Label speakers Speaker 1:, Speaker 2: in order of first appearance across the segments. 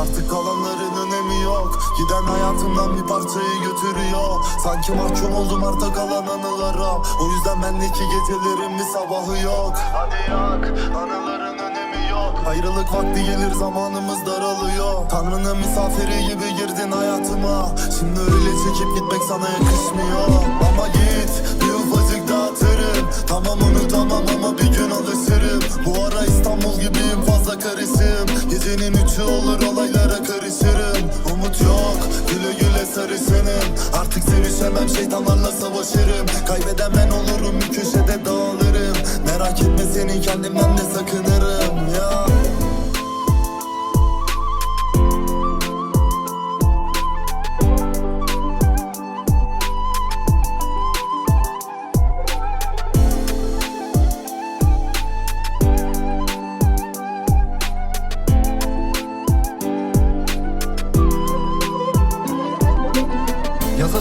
Speaker 1: Artık kalanların önemi yok. Giden hayatımdan bir parçayı götürüyor. Sanki mahkum oldum artık kalan anılara. O yüzden bendeki gecelerin bir sabahı yok. Hadi yak anıların önemi yok. Ayrılık vakti gelir zamanımız daralıyor. Tanrı'nın misafiri gibi girdin hayatıma. Şimdi öyle çekip gitmek sana yakışmıyor. Ama git bir ufacık daha atarım fazla karışım. Gecenin üçü olur olaylara karışırım. Umut yok güle güle sarışınım. Artık sevişemem şeytanlarla savaşırım. Kaybeden ben olurum bir köşede dağılırım. Merak etme senin kendimden de sakınırım. Ya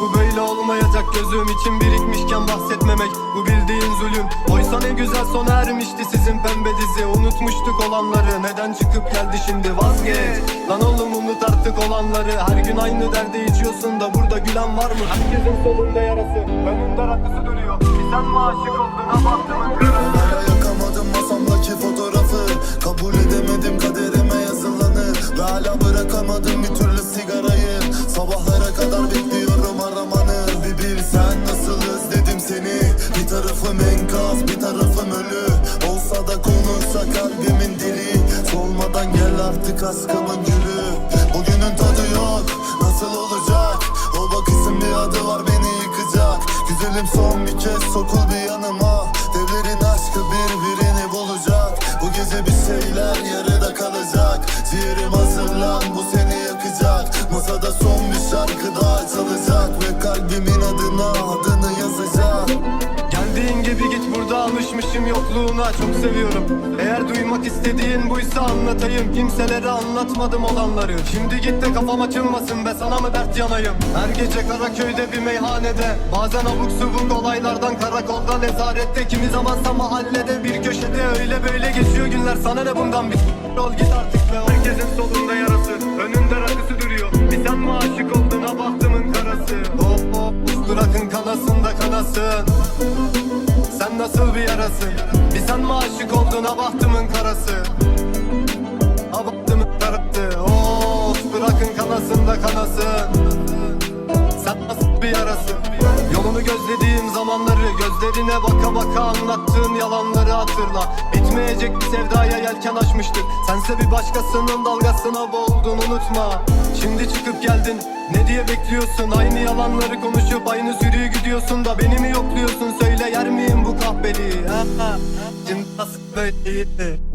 Speaker 2: bu böyle olmayacak. Gözüm için birikmişken bahsetmemek Bu bildiğin zulüm. Oysa ne güzel sona ermişti sizin pembe dizi. Unutmuştuk olanları. Neden çıkıp geldi şimdi? Vazgeç. Lan oğlum unut artık olanları. Her gün aynı derde içiyorsun da burada gülen var mı? Herkesin solunda yarası. Önünde rakısı duruyor. Sen mi aşık oldun? Kırığı
Speaker 1: Hala yakamadım masamdaki fotoğrafı artık aşkımın gülü Bugünün tadı yok. Nasıl olacak? O bakışın bir adı var beni yıkacak. Güzelim son bir kez sokul bir yanıma. Devlerin aşkı birbirini bulacak. Bu gece bir şeyler yarıda kalacak. Ciğerim hazırlan bu seni yakacak. Masada son bir şarkı daha çalacak
Speaker 2: yokluğuna çok seviyorum. Eğer duymak istediğin buysa anlatayım. Kimselere anlatmadım olanları. Şimdi git de kafam açılmasın be sana mı dert yanayım? Her gece Karaköy'de bir meyhanede. Bazen abuk subuk olaylardan karakolda nezarette. Kimi zamansa mahallede bir köşede. Öyle böyle geçiyor günler. Sana ne bundan? Bir ol git artık be. Herkesin solunda yarası. Önünde rakısı duruyor. Bir sen mi aşık oldun? Ha bahtımın karası. Hop hop bırakın kanasın da kanasın. Sen nasıl bir yarasın ha bahtımın karası. Ha bahtımın karası. Of bırakın kanasın da kanasın Gözlerine baka baka anlattığın yalanları hatırla. Bitmeyecek bir sevdaya yelken açmıştık Sense bir başkasının dalgasına boğuldun unutma. Şimdi çıkıp geldin ne diye bekliyorsun? Aynı yalanları konuşup aynı sürüyü gidiyorsun da Beni mi yokluyorsun? Söyle yer miyim bu kahveliği? Nasıl böyleydi